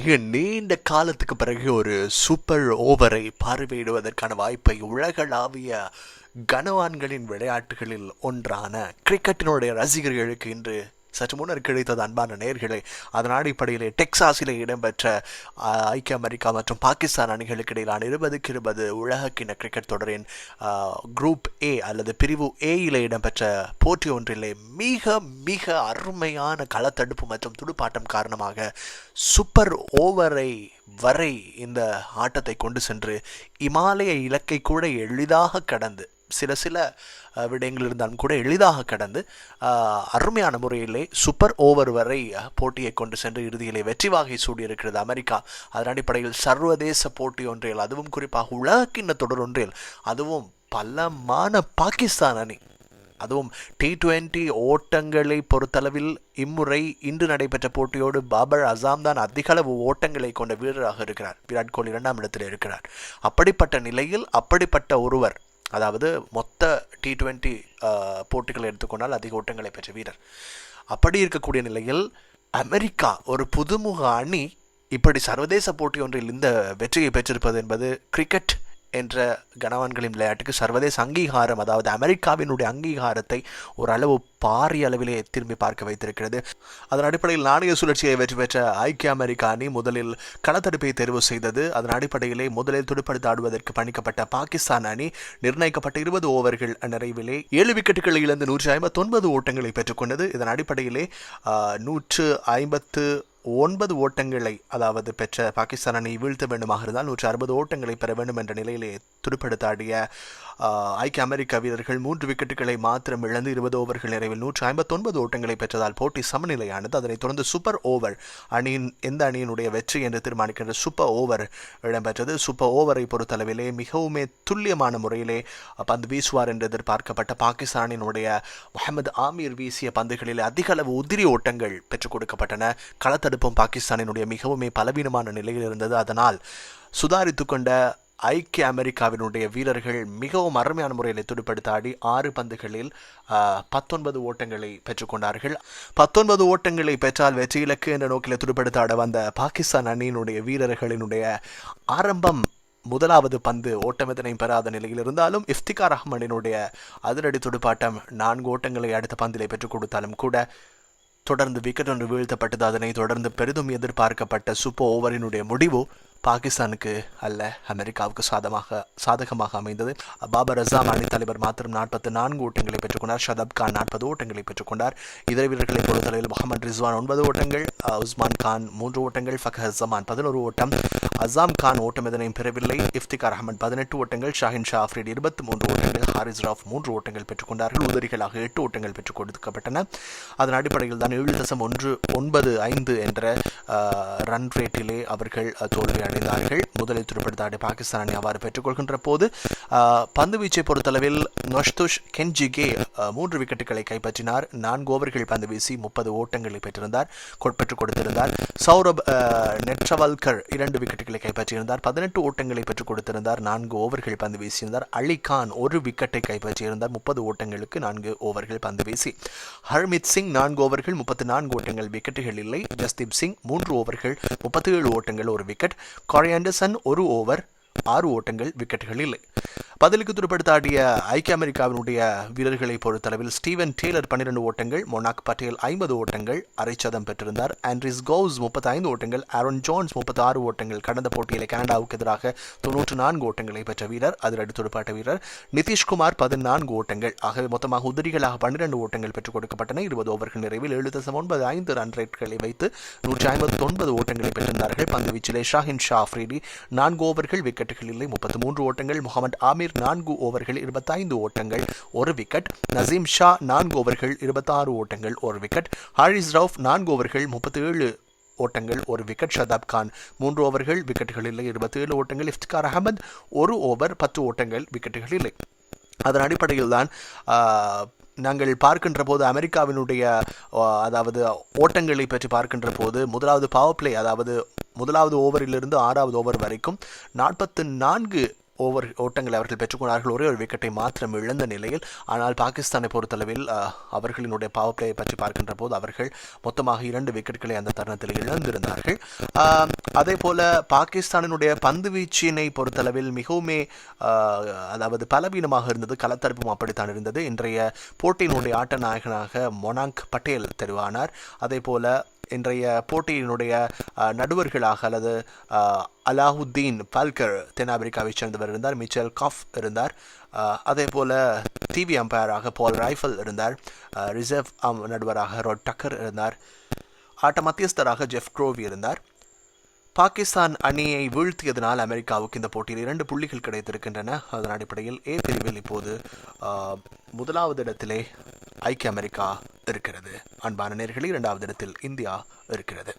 மிக நீண்ட காலத்துக்கு பிறகு ஒரு சூப்பர் ஓவரை பார்வையிடுவதற்கான வாய்ப்பை உலகளாவிய கனவான்களின் விளையாட்டுகளில் ஒன்றான கிரிக்கெட்டினுடைய ரசிகர்களுக்கு இன்று சற்று முன்னர் கிடைத்தது அன்பான நேர்களே. அதன் அடிப்படையிலே டெக்சாஸிலே இடம்பெற்ற ஐக்கிய அமெரிக்கா மற்றும் பாகிஸ்தான் அணிகளுக்கு இடையிலான இருபதுக்கு இருபது உலகக்கிண்ண கிரிக்கெட் தொடரின் குரூப் ஏ அல்லது பிரிவு ஏயிலே இடம்பெற்ற போட்டி ஒன்றிலே மிக மிக அருமையான களத்தடுப்பு மற்றும் துடுப்பாட்டம் காரணமாக சூப்பர் ஓவரை வரை இந்த ஆட்டத்தை கொண்டு சென்று இமாலய இலக்கை கூட எளிதாக கடந்து சில சில விடயங்கள் இருந்தாலும் கூட எளிதாக கடந்து அருமையான முறையிலே சூப்பர் ஓவர் வரை போட்டியை கொண்டு சென்று இறுதியிலே வெற்றி வாகை சூடியிருக்கிறது அமெரிக்கா. அதன் அடிப்படையில் சர்வதேச போட்டி ஒன்றில் அதுவும் குறிப்பாக உலகக்கிண்ண தொடர் ஒன்றில் அதுவும் பலமான பாகிஸ்தான் அணி அதுவும் டி டுவெண்ட்டி ஓட்டங்களை பொறுத்தளவில் இம்முறை இன்று நடைபெற்ற போட்டியோடு பாபர் அசாம் தான் அதிகளவு ஓட்டங்களை கொண்ட வீரராக இருக்கிறார். விராட் கோலி இரண்டாம் இடத்தில் இருக்கிறார். அப்படிப்பட்ட நிலையில் அப்படிப்பட்ட ஒருவர் அதாவது மொத்த டி டுவெண்ட்டி போட்டிகளை எடுத்துக்கொண்டால் அதிக ஓட்டங்களை பெற்ற வீரர். அப்படி இருக்கக்கூடிய நிலையில் அமெரிக்கா ஒரு புதுமுக அணி இப்படி சர்வதேச போட்டி ஒன்றில் இந்த வெற்றியை பெற்றிருப்பது என்பது கிரிக்கெட் என்ற கனவான்களின் விளையாட்டுக்கு சர்வதேச அங்கீகாரம் அதாவது அமெரிக்காவினுடைய அங்கீகாரத்தை ஓரளவு பாரிய அளவிலே திரும்பி பார்க்க வைத்திருக்கிறது. அதன் அடிப்படையில் நாணய சுழற்சியை வெற்றி பெற்ற ஐக்கிய அமெரிக்கா அணி முதலில் களத்தடுப்பை தேர்வு செய்தது. அதன் அடிப்படையிலே முதலில் துடுப்படுத்த ஆடுவதற்கு பணிக்கப்பட்ட பாகிஸ்தான் அணி நிர்ணயிக்கப்பட்ட இருபது ஓவர்கள் நிறைவிலே ஏழு விக்கெட்டுகளை இழந்து நூற்றி ஐம்பத்தொன்பது ஓட்டங்களை பெற்றுக்கொண்டது. இதன் அடிப்படையிலே நூற்று ஐம்பத்து ஒன்பது ஓட்டங்களை அதாவது பெற்ற பாகிஸ்தான் அணி வீழ்த்த வேண்டுமாக இருந்தால் நூற்றி அறுபது ஓட்டங்களை பெற வேண்டும் என்ற நிலையிலே துடுப்படுத்தாடிய ஐக்கிய அமெரிக்க வீரர்கள் மூன்று விக்கெட்டுகளை மாத்திரம் இழந்து இருபது ஓவர்கள் நிறைவில் நூற்றி ஐம்பத்தொன்பது ஓட்டங்களை பெற்றதால் போட்டி சமநிலையானது. அதனைத் தொடர்ந்து சூப்பர் ஓவர் அணியின் எந்த அணியினுடைய வெற்றி என்று தீர்மானிக்கின்ற சூப்பர் ஓவர் இடம்பெற்றது. சூப்பர் ஓவரை பொறுத்தளவிலே மிகவுமே துல்லியமான முறையிலே பந்து வீசுவார் என்று எதிர்பார்க்கப்பட்ட பாகிஸ்தானினுடைய முகமது ஆமீர் வீசிய பந்துகளில் அதிக அளவு உதிரி ஓட்டங்கள் பெற்றுக் கொடுக்கப்பட்டன. களத்தடுப்பும் பாகிஸ்தானினுடைய மிகவுமே பலவீனமான நிலையில் இருந்தது. அதனால் சுதாரித்து கொண்ட ஐக்கிய அமெரிக்காவினுடைய வீரர்கள் மிகவும் அருமையான முறையில் துடுப்படுத்த ஆடி ஆறு பந்துகளில் பத்தொன்பது ஓட்டங்களை பெற்றுக்கொண்டார்கள். பத்தொன்பது ஓட்டங்களை பெற்றால் வெற்றி இலக்கு என்ற நோக்கில் துடுப்படுத்தாட வந்த பாகிஸ்தான் அணியினுடைய வீரர்களினுடைய ஆரம்பம் முதலாவது பந்து ஓட்டமிதனை பெறாத நிலையில் இருந்தாலும் இஃப்திகார் ரஹ்மானினுடைய அதிரடி துடுப்பாட்டம் நான்கு ஓட்டங்களை அடுத்த பந்திலே பெற்றுக் கொடுத்தாலும் கூட தொடர்ந்து விக்கெட் ஒன்று வீழ்த்தப்பட்டது. அதனை தொடர்ந்து பெரிதும் எதிர்பார்க்கப்பட்ட சூப்பர் ஓவரினுடைய முடிவு பாகிஸ்தானுக்கு அல்ல அமெரிக்காவுக்கு சாதமாக சாதகமாக அமைந்தது. பாபர் அசாம் அணித்தலைவர் தலைவர் மாத்திரம் நாற்பத்தி நான்கு ஓட்டங்களை பெற்றுக்கொண்டார். ஷதப் கான் நாற்பது ஓட்டங்களை பெற்றுக்கொண்டார். இதர வீரர்களை பொறுத்தளவில் முகமது ரிஸ்வான் ஒன்பது ஓட்டங்கள் உஸ்மான் கான் மூன்று ஓட்டங்கள் ஃபகர் ஜமான் பதினோரு ஓட்டம். அசாம் கான் ஓட்டம் எதனையும் பெறவில்லை. இஃப்திகார் அஹமத் பதினெட்டு ஓட்டங்கள் ஷாஹின் ஷா ஆஃப்ரீட் இருபத்தி மூன்று ஓட்டங்கள் ஹாரிஸ் ராஃப் மூன்று ஓட்டங்கள் பெற்றுக்கொண்டார்கள். உதவிகளாக எட்டு ஓட்டங்கள் பெற்றுக் கொடுக்கப்பட்டன. அதன் அடிப்படையில் தான் ஏழு தசம் ஒன்று ஒன்பது ஐந்து என்ற ரன் ரேட்டிலே அவர்கள் தோல்வி அடைந்தார்கள். முதலில் துடுப்படுத்த பாகிஸ்தான் அணி அவ்வாறு பெற்றுக்கொள்கின்ற போது பந்து வீச்சை பொறுத்தளவில் நொஷ்துஷ் கென்ஜிகே மூன்று விக்கெட்டுகளை கைப்பற்றினார். நான்கு ஓவர்கள் பந்து வீசி முப்பது ஓட்டங்களை பெற்றிருந்தார் பெற்றுக் கொடுத்திருந்தார். சௌரப் நெட்ரவல்கர் இரண்டு விக்கெட்டுகளை கைப்பற்றியிருந்தார் பதினெட்டு ஓட்டங்களை பெற்றுக் கொடுத்திருந்தார் நான்கு ஓவர்கள் பந்து வீசியிருந்தார். அலி கான் ஒரு விக்கெட்டை கைப்பற்றியிருந்தார் முப்பது ஓட்டங்களுக்கு நான்கு ஓவர்கள் பந்து வீசி. ஹர்மித் சிங் நான்கு ஓவர்கள் முப்பத்தி நான்கு ஓட்டங்கள் விக்கெட்டுகள் இல்லை. ஜஸ்தீப் சிங் மூன்று மூன்று ஓவர்கள் முப்பத்தி ஏழு ஓட்டங்கள் ஒரு விக்கெட். காரி ஆண்டர்சன் ஒரு ஓவர் ஆறு ஓட்டங்கள் விக்கெட்டுகள் இல்லை பதிலுக்கு துடுப்படுத்த ஆடிய ஐக்கிய அமெரிக்காவினுடைய வீரர்களை பொறுத்தளவில் ஸ்டீவன் டெய்லர் பன்னிரண்டு ஓட்டங்கள் மொனாக் பட்டேல் ஐம்பது ஓட்டங்கள் அரைச்சதம் பெற்றிருந்தார். ஆண்ட்ரிஸ் கோவ்ஸ் முப்பத்தி ஐந்து ஓட்டங்கள் ஆரோன் ஜோன்ஸ் முப்பத்தி ஆறு ஓட்டங்கள். கடந்த போட்டியில் கனடாவுக்கு எதிராக தொன்னூற்று நான்கு ஓட்டங்களை பெற்ற வீரர் அதிரடி துடுப்பாட்ட வீரர் நிதிஷ்குமார் பதினான்கு ஓட்டங்கள். ஆகவே மொத்தமாக உதிரிகளாக பன்னிரண்டு ஓட்டங்கள் பெற்றுக் கொடுக்கப்பட்டன. இருபது ஓவர்கள் நிறைவில் ஏழு தசம் ஒன்பது ஐந்து ரன் ரேட்களை வைத்து நூற்றி ஐம்பத்தி ஒன்பது ஓட்டங்களை பெற்றிருந்தார்கள். பந்து வீச்சிலே ஷாஹின் ஷா அஃப்ரீடி நான்கு ஓவர்கள் விக்கெட்டுகள் இல்லை முப்பத்தி மூன்று ஓட்டங்கள் முகமது ஆமீர் நான்கு ஓவர்கள் இருபத்தைந்து ஓட்டங்கள் ஒரு விக்கெட். நசீம் ஷா நான்கு ஓவர்கள் இருபத்தாறு ஓட்டங்கள் ஒரு விக்கெட். ஹாரிஸ் ரவுஃப் நான்கு ஓவர்கள் முப்பத்தி ஏழு ஓட்டங்கள் ஒரு விக்கெட். ஷதாப் கான் மூன்று ஓவர்கள் விக்கெட்டுகள் இல்லை இருபத்தேழு ஓட்டங்கள். இஃப்திகார் அகமது ஒரு ஓவர் பத்து ஓட்டங்கள் விக்கெட்டுகள் இல்லை. அதன் அடிப்படையில் தான் நாங்கள் பார்க்கின்ற போது அமெரிக்காவினுடைய அதாவது ஓட்டங்களை பற்றி பார்க்கின்ற போது முதலாவது பவர் பிளே அதாவது முதலாவது ஓவரிலிருந்து ஆறாவது ஓவர் வரைக்கும் நாற்பத்து நான்கு ஓவர் ஓட்டங்களை அவர்கள் பெற்றுக்கொண்டார்கள். ஒரே ஒரு விக்கெட்டை மாத்திரம் இழந்த நிலையில் ஆனால் பாகிஸ்தானை பொறுத்தளவில் அவர்களினுடைய பவர் பிளேயை பற்றி பார்க்கின்ற போது அவர்கள் மொத்தமாக இரண்டு விக்கெட்டுகளை அந்த தருணத்தில் இழந்திருந்தார்கள். அதே போல பாகிஸ்தானினுடைய பந்து வீச்சினை பொறுத்தளவில் மிகவுமே அதாவது பலவீனமாக இருந்தது. கலத்தரப்பும் அப்படித்தான் இருந்தது. இன்றைய போட்டியினுடைய ஆட்ட நாயகனாக மொனாங்க் பட்டேல் தெரிவானார். அதே போல இன்றைய போட்டியினுடைய நடுவர்களாக அல்லது அலாஹுத்தீன் பால்கர் தென்னாப்பிரிக்காவைச் சேர்ந்தவர் இருந்தார் மிச்சல் காஃப் இருந்தார். அதே போல் டிவி அம்பையராக பால் ரைஃபல் இருந்தார். ரிசர்வ் அம் நடுவராக ரோட் டக்கர் இருந்தார். ஆட்ட மத்தியஸ்தராக ஜெஃப் க்ரோவி இருந்தார். பாகிஸ்தான் அணியை வீழ்த்தியதனால் அமெரிக்காவுக்கு இந்த போட்டியில் இரண்டு புள்ளிகள் கிடைத்திருக்கின்றன. அதன் அடிப்படையில் ஏ பிரிவில் இப்போது முதலாவது இடத்திலே ஐக்கிய அமெரிக்கா இருக்கிறது. அன்பான நேர்களில் இரண்டாவது இடத்தில் இந்தியா இருக்கிறது.